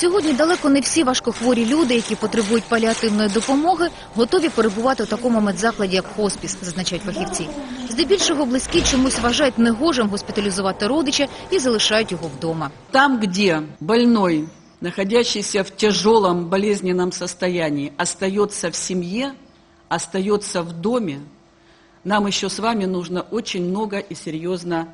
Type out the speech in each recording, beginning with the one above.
Сьогодні далеко не всі важкохворі люди, які потребують паліативної допомоги, готові перебувати у такому медзакладі, як хоспіс, зазначають фахівці. Здебільшого близькі чомусь вважають негожим госпіталізувати родича і залишають його вдома. Там, где больной, находящийся в тяжелом болезненном состоянии, остается в семье, остается в доме, нам еще с вами нужно очень много и серьезно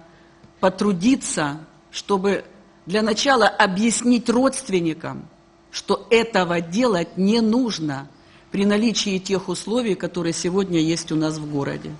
потрудиться, чтобы для начала объяснить родственникам, что этого делать не нужно при наличии тех условий, которые сегодня есть у нас в городе.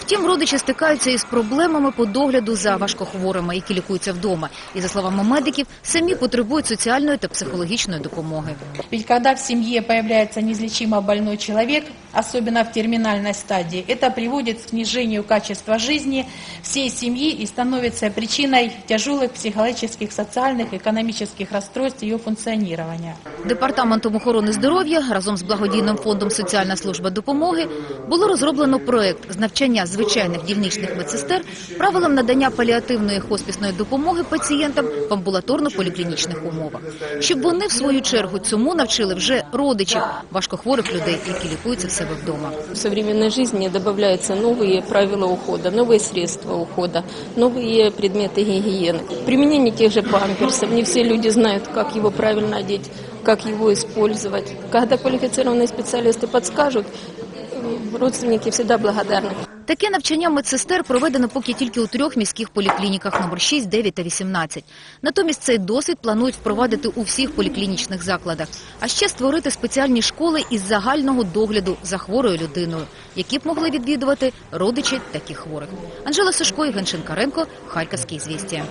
Втім, родичі стикаються із проблемами по догляду за важкохворими, які лікуються вдома. І, за словами медиків, самі потребують соціальної та психологічної допомоги. Ведь когда в семье появляется неизлечимо больной человек, особенно в терминальной стадии, это приводит к снижению качества жизни всей семьи и становится причиной тяжелых психологических, социальных, экономических расстройств ее функционирования. Департаментом охорони здоров'я разом з благодійним фондом Соціальна служба допомоги було розроблено проект з навчання звичайних дільничних медсестер правилам надання паліативної хоспісної допомоги пацієнтам в амбулаторно-поліклінічних умовах, щоб вони в свою чергу цьому навчили вже родичів важкохворих людей, які лікуються в себе вдома. В современной жизни добавляются новые правила ухода, новые средства ухода, новые предметы гигиены. Применение тех же памперсов. Не все люди знают, как его правильно одеть, как его использовать. Когда квалифицированные специалисты подскажут, родственники всегда благодарны. Таке навчання медсестер проведено поки тільки у трьох міських поліклініках номер 6, 9 та 18. Натомість цей досвід планують впровадити у всіх поліклінічних закладах. А ще створити спеціальні школи із загального догляду за хворою людиною, які б могли відвідувати родичі таких хворих. Анжела Сушко, Євген Шинкаренко, Харківські звістя.